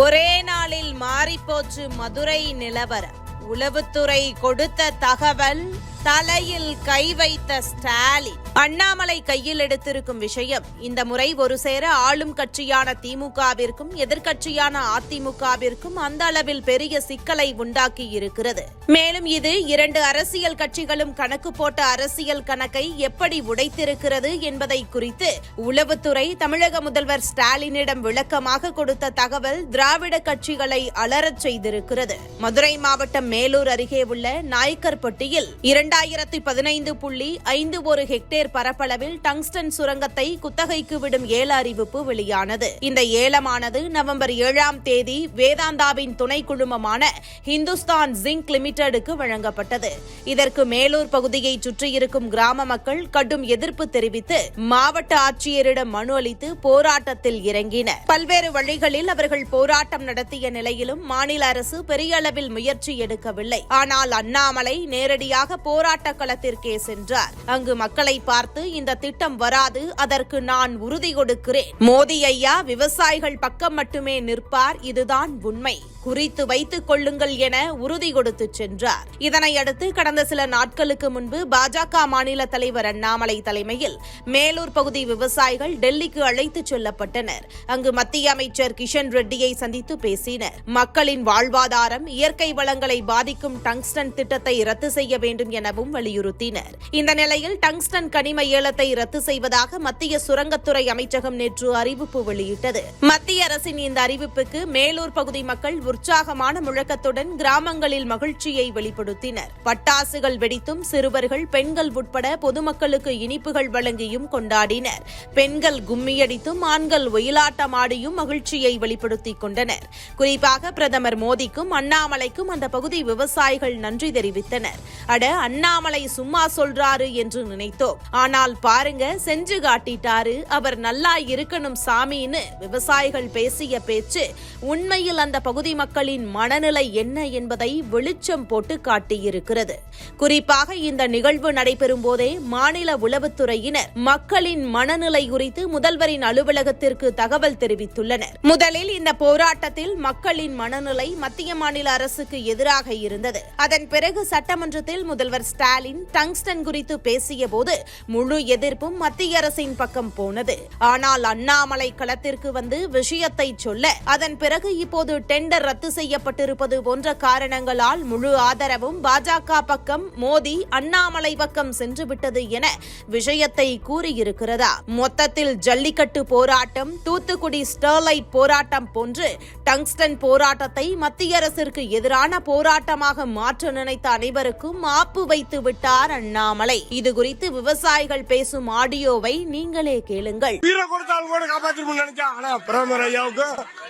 ஒரே நாளில் மாறிப்போச்சு மதுரை நிலவரம். உளவுத்துறை கொடுத்த தகவல் தலையில் கை வைத்த ஸ்டாலின். அண்ணாமலை கையில் எடுத்திருக்கும் விஷயம் இந்த முறை ஒரு சேர ஆளும் கட்சியான திமுகவிற்கும் எதிர்க்கட்சியான அதிமுகவிற்கும் அந்த அளவில் பெரிய சிக்கலை உண்டாக்கி இருக்கிறது. மேலும் இது இரண்டு அரசியல் கட்சிகளும் கணக்கு போட்ட அரசியல் கணக்கை எப்படி உடைத்திருக்கிறது என்பதை குறித்து உளவுத்துறை தமிழக முதல்வர் ஸ்டாலினிடம் விளக்கமாக கொடுத்த தகவல் திராவிட கட்சிகளை அலறச் செய்திருக்கிறது. மதுரை மாவட்டம் மேலூர் அருகே உள்ள நாய்க்கர்பட்டியில் இரண்டாயிரத்தி பதினைந்து புள்ளி ஐந்து ஒரு ஹெக்டேர் பரப்பளவில் டங்ஸ்டன் சுரங்கத்தை குத்தகைக்கு விடும் ஏல அறிவிப்பு வெளியானது. இந்த ஏலமானது நவம்பர் ஏழாம் தேதி வேதாந்தாவின் துணை குழுமமான ஹிந்துஸ்தான் ஜிங்க் லிமிடெடுக்கு வழங்கப்பட்டது. இதற்கு மேலூர் பகுதியை சுற்றியிருக்கும் கிராம மக்கள் கடும் எதிர்ப்பு தெரிவித்து மாவட்ட ஆட்சியரிடம் மனு அளித்து போராட்டத்தில் இறங்கினர். பல்வேறு வழிகளில் அவர்கள் போராட்டம் நடத்திய நிலையிலும் மாநில அரசு பெரிய அளவில் முயற்சி எடுக்கவில்லை. ஆனால் அண்ணாமலை நேரடியாக போராட்ட களத்திற்கே சென்றார். அங்கு மக்களை பார்த்து இந்த திட்டம் வராது அதற்கு நான் உறுதி கொடுக்கிறேன். மோடி ஐயா விவசாயிகள் பக்கம் மட்டுமே நிற்பார் இதுதான் உண்மை. குறித்து வைத்துக் கொள்ளுங்கள் என உறுதி கொடுத்து சென்றார். இதனையடுத்து கடந்த சில நாட்களுக்கு முன்பு பாஜக மாநில தலைவர் அண்ணாமலை தலைமையில் மேலூர் பகுதி விவசாயிகள் டெல்லிக்கு அழைத்துச் செல்லப்பட்டனர். அங்கு மத்திய அமைச்சர் கிஷன் ரெட்டியை சந்தித்து பேசினர். மக்களின் வாழ்வாதாரம் இயற்கை வளங்களை பாதிக்கும் டங்ஸ்டன் திட்டத்தை ரத்து செய்ய வேண்டும் எனவும் வலியுறுத்தினர். இந்த நிலையில் டங்ஸ்டன் கனிம ஏலத்தை ரத்து செய்வதாக மத்திய சுரங்கத்துறை அமைச்சகம் நேற்று அறிவிப்பு வெளியிட்டது. மத்திய அரசின் இந்த அறிவிப்புக்கு மேலூர் பகுதி மக்கள் உற்சாகமான முழக்கத்துடன் கிராமங்களில் மகிழ்ச்சியை வெளிப்படுத்தினர். பட்டாசுகள் வெடித்தும் சிறுவர்கள் பெண்கள் உட்பட பொதுமக்களுக்கு இனிப்புகள் வழங்கியும் கொண்டாடினர். பெண்கள் கும்மியடித்தும் ஆண்கள் ஒயிலாட்டமாடியும் மகிழ்ச்சியை வெளிப்படுத்திக் கொண்டனர். குறிப்பாக பிரதமர் மோடிக்கும் அண்ணாமலைக்கும் அந்த பகுதி விவசாயிகள் நன்றி தெரிவித்தனர். அட அண்ணாமலை சும்மா சொல்றாரு என்று நினைத்தோம். ஆனால் பாருங்க செஞ்சு காட்டிட்டாரு. அவர் நல்லா இருக்கணும் சாமின்னு விவசாயிகள் பேசிய பேச்சு உண்மையில் அந்த பகுதி மக்களின் மனநிலை என்ன என்பதை வெளிச்சம் போட்டு காட்டியிருக்கிறது. குறிப்பாக இந்த நிகழ்வு நடைபெறும் போதே மாநில உளவுத்துறையினர் மக்களின் மனநிலை குறித்து முதல்வரின் அலுவலகத்திற்கு தகவல் தெரிவித்துள்ளனர். முதலில் இந்த போராட்டத்தில் மக்களின் மனநிலை மத்திய மாநில அரசுக்கு எதிராக இருந்தது. அதன் பிறகு சட்டமன்றத்தில் முதல்வர் ஸ்டாலின் டங்ஸ்டன் குறித்து பேசிய போது முழு எதிர்ப்பும் மத்திய அரசின் பக்கம் போனது. ஆனால் அண்ணாமலை களத்திற்கு வந்து விஷயத்தை சொல்ல அதன் பிறகு இப்போது டெண்டர் ரத்து செய்யப்பட்டிருப்பது போன்ற காரணங்களால் முழு ஆதரவும் பாஜக பக்கம் மோடி அண்ணாமலை பக்கம் சென்றுவிட்டது என விஷயத்தை கூறியிருக்கிறதா? மொத்தத்தில் ஜல்லிக்கட்டு போராட்டம் தூத்துக்குடி ஸ்டெர்லைட் போராட்டம் போன்று டங்ஸ்டன் போராட்டத்தை மத்திய அரசிற்கு எதிரான போராட்டமாக மாற்ற நினைத்த அனைவருக்கும் ஆப்பு வைத்து விட்டார் அண்ணாமலை. இது குறித்து விவசாயிகள் பேசும் ஆடியோவை நீங்களே கேளுங்கள். உயிரை கொடுத்தாலும் கூட காப்பாற்றணும்னு நினைச்சா ஆனா பிரதமர் ஐயாவுக்கு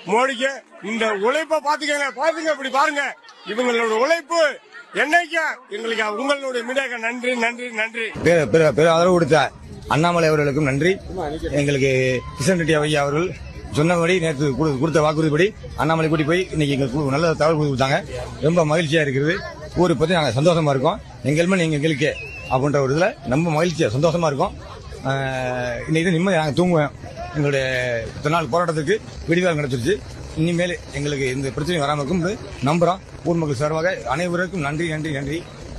மோடிக்கு இந்த உழைப்பை பாத்துக்கங்க பாத்துங்க இப்படி பாருங்க. இவங்களோட உழைப்பு என்னைக்கு? எங்களுக்கு உங்களுடைய மீடியாக்கு நன்றி நன்றி நன்றி. பெரு ஆதரவு கொடுத்த அண்ணாமலை அவர்களுக்கும் நன்றி. எங்களுக்கு கிஷன் ரெட்டி ஐயா அவர்கள் சொன்னபடி நேற்று கொடு- கொடுத்த வாக்குறுதிப்படி அண்ணாமலை கூட்டி போய் இன்னைக்கு எங்களுக்கு நல்ல தகவல் கொடுத்தாங்க. ரொம்ப மகிழ்ச்சியா இருக்கிறது. ஊரை பத்தி நாங்கள் சந்தோஷமா இருக்கோம். எங்கள் மேல் நீங்க எங்களுக்கு அப்படின்ற ஒரு இதில் ரொம்ப மகிழ்ச்சியாக சந்தோஷமாக இருக்கும். இன்னைக்கு நிம்மதி நாங்கள் தூங்குவேன் எங்களுடைய இத்தனை நாள் போராட்டத்துக்கு விடிவாக கிடைச்சிருச்சு இனிமேல் எங்களுக்கு எந்த பிரச்சனையும் வராமல் இருக்கும் நம்புகிறோம் ஊர் மக்கள் சார்பாக அனைவருக்கும் நன்றி நன்றி நன்றி.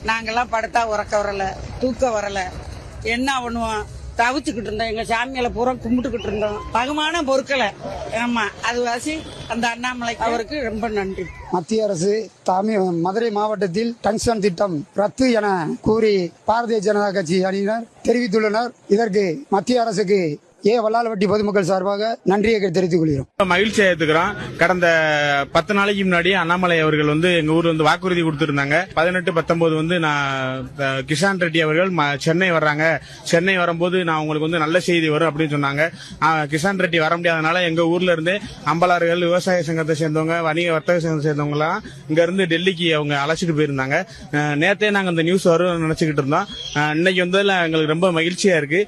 நாங்கெல்லாம் படுத்தா உறக்க வரலை தூக்கம் வரலை. என்ன பண்ணுவோம்? தவிச்சுக்கிட்டு இருந்தோம். எங்க சாமியில பூரா கும்பிட்டுக்கிட்டு இருந்தோம். பகமான பொருட்களை. ஆமா அது வாசி அந்த அண்ணாமலை அவருக்கு ரொம்ப நன்றி. மத்திய அரசு தமிழ் மதுரை மாவட்டத்தில் டங்ஸ்டன் திட்டம் ரத்து என கூறி பாரதிய ஜனதா கட்சி அணியினர் தெரிவித்துள்ளனர். இதற்கு மத்திய அரசுக்கு ஏ வல்லாலவட்டி பொதுமக்கள் சார்பாக நன்றியை தெரிவித்துக் கொள்கிறோம். மகிழ்ச்சியா ஏத்துக்கிறோம். கடந்த பத்து நாளைக்கு முன்னாடி அண்ணாமலை அவர்கள் வந்து எங்க ஊர் வந்து வாக்குறுதி கொடுத்திருந்தாங்க. பதினெட்டு பத்தொன்பது வந்து நான் கிஷான் ரெட்டி அவர்கள் ம- சென்னை வர்றாங்க. சென்னை வரும்போது நான் உங்களுக்கு வந்து நல்ல செய்தி வரும் அப்படின்னு சொன்னாங்க. கிஷான் ரெட்டி வர முடியாதனால எங்க ஊர்ல இருந்து அம்பலாறுகள் விவசாய சங்கத்தை சேர்ந்தவங்க வணிக வர்த்தக சங்கத்தை சேர்ந்தவங்க எல்லாம் இங்க இருந்து டெல்லிக்கு அவங்க அழைச்சிட்டு போயிருந்தாங்க. அஹ், நேத்தே நாங்க இந்த நியூஸ் வரும் நினைச்சுக்கிட்டு இருந்தோம். இன்னைக்கு வந்ததுல எங்களுக்கு ரொம்ப மகிழ்ச்சியா இருக்கு.